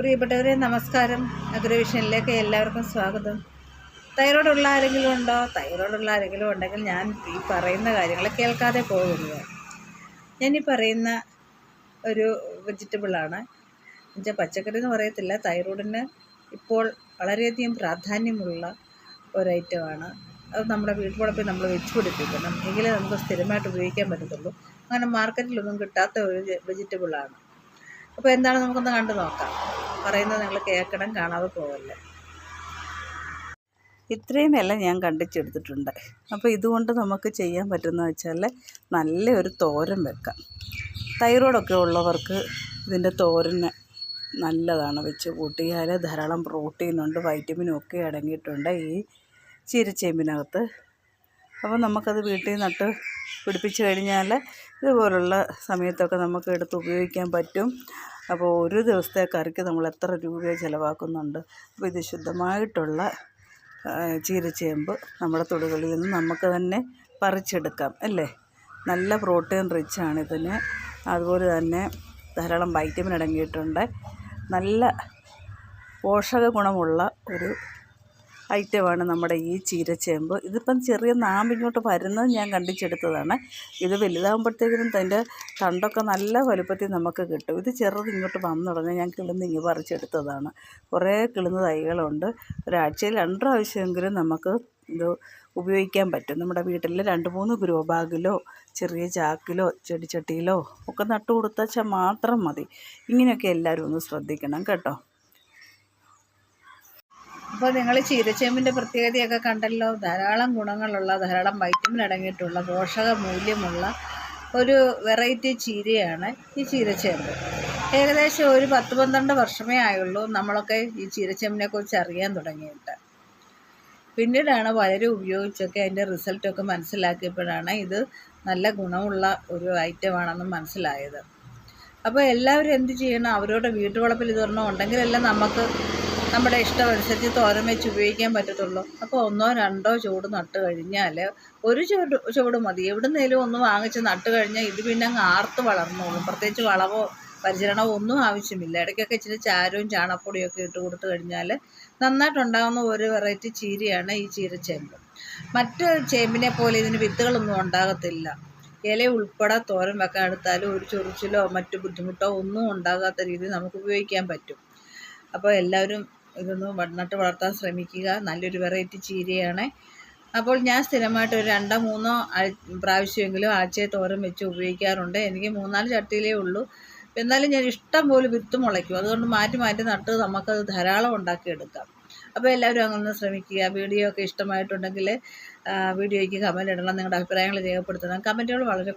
പ്രിയപ്പെട്ടവരെ നമസ്കാരം. അഗ്രവിഷനിലേക്ക് എല്ലാവർക്കും സ്വാഗതം. തൈറോയ്ഡുള്ള ആരെങ്കിലും ഉണ്ടോ? തൈറോയ്ഡുള്ള ആരെങ്കിലും ഉണ്ടെങ്കിൽ ഞാൻ ഈ പറയുന്ന കാര്യങ്ങൾ കേൾക്കാതെ പോകരുത് ഞാൻ ഈ പറയുന്ന ഒരു വെജിറ്റബിളാണ് എന്നുവെച്ചാൽ പച്ചക്കറി എന്ന് പറയത്തില്ല. തൈറോയ്ഡിന് ഇപ്പോൾ വളരെയധികം പ്രാധാന്യമുള്ള ഒരു ഐറ്റമാണ് അത് നമ്മുടെ വീട്ടുവളപ്പിൽ നമ്മൾ വെച്ച് പിടിപ്പിക്കണം. എങ്കിലേ നമുക്ക് സ്ഥിരമായിട്ട് ഉപയോഗിക്കാൻ പറ്റത്തുള്ളൂ. അങ്ങനെ മാർക്കറ്റിലൊന്നും കിട്ടാത്ത ഒരു വെജിറ്റബിളാണ് അപ്പോൾ എന്താണ് നമുക്കൊന്ന് കണ്ടു നോക്കാം. പറയുന്നത് നിങ്ങൾ കേൾക്കണം കാണാതെ പോകല്ലേ ഇത്രയും എല്ലാം ഞാൻ കണ്ടിച്ചെടുത്തിട്ടുണ്ട്. അപ്പോൾ ഇതുകൊണ്ട് നമുക്ക് ചെയ്യാൻ പറ്റുന്നത് വെച്ചാൽ നല്ലൊരു തോരൻ വെക്കാം. തൈറോയ്ഡൊക്കെ ഉള്ളവർക്ക് ഇതിന്റെ തോരന് നല്ലതാണ്. വെച്ച് കൂട്ടിയാൽ ധാരാളം പ്രോട്ടീനുണ്ട് വൈറ്റമിനും ഒക്കെ അടങ്ങിയിട്ടുണ്ട് ഈ ചീരച്ചേമ്പിനകത്ത്. അപ്പോൾ നമുക്കത് വീട്ടിൽ നട്ട് പിടിപ്പിച്ച് കഴിഞ്ഞാൽ ഇതുപോലുള്ള സമയത്തൊക്കെ നമുക്ക് എടുത്ത് ഉപയോഗിക്കാൻ പറ്റും. അപ്പോൾ ഒരു ദിവസത്തെ കറിക്ക് നമ്മൾ എത്ര രൂപ ചിലവാക്കുന്നുണ്ട്. അപ്പോൾ ഇത് ശുദ്ധമായിട്ടുള്ള ചീരച്ചേമ്പ് നമ്മുടെ തൊടുകളിൽ നിന്ന് നമുക്ക് തന്നെ പറിച്ചെടുക്കാം അല്ലേ? നല്ല പ്രോട്ടീൻ റിച്ചാണ് ഇതിന്. അതുപോലെ തന്നെ ധാരാളം വൈറ്റമിൻ അടങ്ങിയിട്ടുണ്ട്. നല്ല പോഷക ഗുണമുള്ള ഒരു ഐറ്റമാണ് നമ്മുടെ ഈ ചീരച്ചേമ്പ്. ഇതിപ്പം ചെറിയ നാമ്പിങ്ങോട്ട് വരുന്നത് ഞാൻ കണ്ടിച്ചെടുത്തതാണ്. ഇത് വലുതാകുമ്പോഴത്തേക്കിനും അതിന്റെ തണ്ടൊക്കെ നല്ല വലുപ്പത്തിൽ നമുക്ക് കിട്ടും. ഇത് ചെറുത് ഇങ്ങോട്ട് വന്നു തുടങ്ങി ഞാൻ കിളിന്ന് ഇങ്ങ് പറിച്ചെടുത്തതാണ്. കുറേ കിളിന്ന് തൈകളുണ്ട്. ഒരാഴ്ചയിൽ രണ്ട് പ്രാവശ്യമെങ്കിലും നമുക്ക് ഇത് ഉപയോഗിക്കാൻ പറ്റും. നമ്മുടെ വീട്ടിൽ രണ്ട് മൂന്ന് ഗ്രോ ബാഗിലോ ചെറിയ ചാക്കിലോ ചെടിച്ചട്ടിയിലോ ഒക്കെ നട്ടു മാത്രം മതി. ഇങ്ങനെയൊക്കെ എല്ലാവരും ഒന്ന് ശ്രദ്ധിക്കണം കേട്ടോ. അപ്പോൾ നിങ്ങൾ ചീരച്ചേമ്പിന്റെ പ്രത്യേകതയൊക്കെ കണ്ടല്ലോ. ധാരാളം ഗുണങ്ങളുള്ള ധാരാളം വൈറ്റമിൻ അടങ്ങിയിട്ടുള്ള പോഷക മൂല്യമുള്ള ഒരു വെറൈറ്റി ചീരയാണ് ഈ ചീരച്ചേമ്പ്. ഏകദേശം ഒരു പത്ത് പന്ത്രണ്ട് വർഷമേ ആയുള്ളൂ നമ്മളൊക്കെ ഈ ചീരച്ചേമ്പിനെ കുറിച്ച് അറിയാൻ തുടങ്ങിയിട്ട്. പിന്നീടാണ് പലരും ഉപയോഗിച്ചൊക്കെ അതിന്റെ റിസൾട്ടൊക്കെ മനസ്സിലാക്കിയപ്പോഴാണ് ഇത് നല്ല ഗുണമുള്ള ഒരു ഐറ്റമാണെന്ന് മനസ്സിലായത്. അപ്പോൾ എല്ലാവരും എന്ത് ചെയ്യണം? അവരുടെ വീട്ടുവളപ്പിൽ ഇതൊരെണ്ണം ഉണ്ടെങ്കിലല്ലേ നമുക്ക് നമ്മുടെ ഇഷ്ടമനുസരിച്ച് തോരൻ വെച്ച് ഉപയോഗിക്കാൻ പറ്റത്തുള്ളൂ. അപ്പോൾ ഒന്നോ രണ്ടോ ചൂട് നട്ട് കഴിഞ്ഞാൽ ഒരു ചുവട് ചുവട് മതി. എവിടുന്നേലും ഒന്ന് വാങ്ങിച്ച് നട്ട് കഴിഞ്ഞാൽ ഇത് പിന്നെ അങ്ങ് ആർത്ത് വളർന്നോളും. പ്രത്യേകിച്ച് വളവോ പരിചരണമോ ഒന്നും ആവശ്യമില്ല. ഇടയ്ക്കൊക്കെ ഇച്ചിരി ചാരവും ചാണപ്പൊടിയൊക്കെ ഇട്ട് കൊടുത്തു കഴിഞ്ഞാൽ നന്നായിട്ടുണ്ടാകുന്ന ഒരു വെറൈറ്റി ചീരയാണ് ഈ ചീരച്ചേമ്പ് മറ്റ് ചേമ്പിനെ പോലെ ഇതിന് വിത്തുകളൊന്നും ഉണ്ടാകത്തില്ല. ഇല ഉൾപ്പെടെ തോരൻ വെക്കാൻ എടുത്താലും ഒരു ചൊറിച്ചിലോ മറ്റു ബുദ്ധിമുട്ടോ ഒന്നും ഉണ്ടാകാത്ത രീതിയിൽ നമുക്ക് ഉപയോഗിക്കാൻ പറ്റും. അപ്പോൾ എല്ലാവരും ഇതൊന്ന് നട്ട് വളർത്താൻ ശ്രമിക്കുക. നല്ലൊരു വെറൈറ്റി ചീരയാണ്. അപ്പോൾ ഞാൻ സ്ഥിരമായിട്ട് ഒരു രണ്ടോ മൂന്നോ പ്രാവശ്യമെങ്കിലും ആഴ്ചയെ തോരൻ വെച്ച് ഉപയോഗിക്കാറുണ്ട്. എനിക്ക് മൂന്നാൽ ചട്ടിയിലേ ഉള്ളൂ. എന്നാലും ഞാൻ ഇഷ്ടം പോലെ വിത്ത് മുളയ്ക്കും. അതുകൊണ്ട് മാറ്റി മാറ്റി നട്ട് നമുക്കത് ധാരാളം ഉണ്ടാക്കിയെടുക്കാം. അപ്പോൾ എല്ലാവരും അങ്ങനെ ശ്രമിക്കുക. വീഡിയോ ഒക്കെ ഇഷ്ടമായിട്ടുണ്ടെങ്കിൽ വീഡിയോയ്ക്ക് കമന്റ് ഇടണം. നിങ്ങളുടെ അഭിപ്രായങ്ങൾ രേഖപ്പെടുത്തണം. കമന്റുകൾ വളരെ